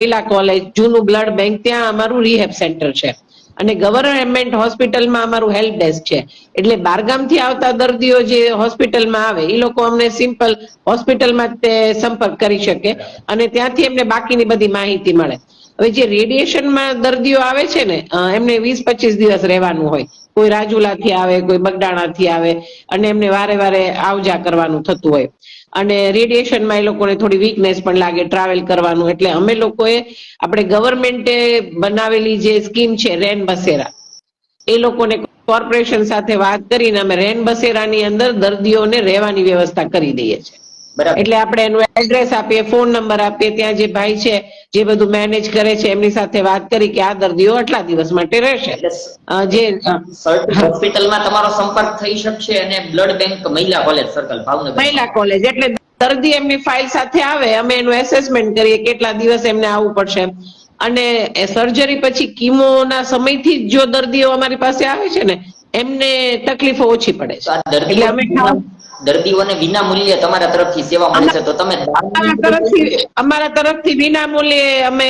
મહિલા કોલેજ, જૂનું blood bank, ત્યાં અમારું રિહેબ સેન્ટર છે. અને ગવર્મેન્ટ હોસ્પિટલમાં અમારું હેલ્પ ડેસ્ક છે. એટલે બારગામથી આવતા દર્દીઓ જે હોસ્પિટલમાં આવે એ લોકો અમને સિમ્પલ હોસ્પિટલમાં તે સંપર્ક કરી શકે અને ત્યાંથી એમને બાકીની બધી માહિતી મળે. હવે જે રેડિયેશનમાં દર્દીઓ આવે છે ને એમને વીસ પચીસ દિવસ રહેવાનું હોય. કોઈ રાજુલાથી આવે, કોઈ બગડાણાથી આવે, અને એમને વારે વારે આવજા કરવાનું થતું હોય. અને રેડિયેશનમાં એ લોકોને થોડી વીકનેસ પણ લાગે ટ્રાવેલ કરવાનું. એટલે અમે લોકોએ આપણે ગવર્મેન્ટે બનાવેલી જે સ્કીમ છે, રેન બસેરા. એ લોકોને કોર્પોરેશન સાથે વાત કરીને અમે રેન બસેરાની અંદર દર્દીઓને રહેવાની વ્યવસ્થા કરી દઈએ છીએ. બરાબર. એટલે આપણે એનું એડ્રેસ આપીએ ફોન નંબર આપીએ ત્યાં જે ભાઈ છે જે બધું મેનેજ કરે છે એમની સાથે વાત કરી કે આ દર્દીઓ આટલા દિવસ માટે રહેશે. જે હોસ્પિટલમાં તમારો સંપર્ક થઈ શકશે અને blood bank Mahila college circle Bhavnagar. Mahila college એટલે દર્દી એમની ફાઇલ સાથે આવે અમે એનું એસેસમેન્ટ કરીએ કેટલા દિવસ એમને આવવું પડશે. અને સર્જરી પછી કીમોના સમયથી જ જો દર્દીઓ અમારી પાસે આવે છે ને એમને તકલીફો ઓછી પડે છે. એટલે અમે દર્દીઓને વિના મૂલ્યે તમારા તરફથી સેવા મળે છે, તો તમે અમારા તરફથી વિના મૂલ્યે અમે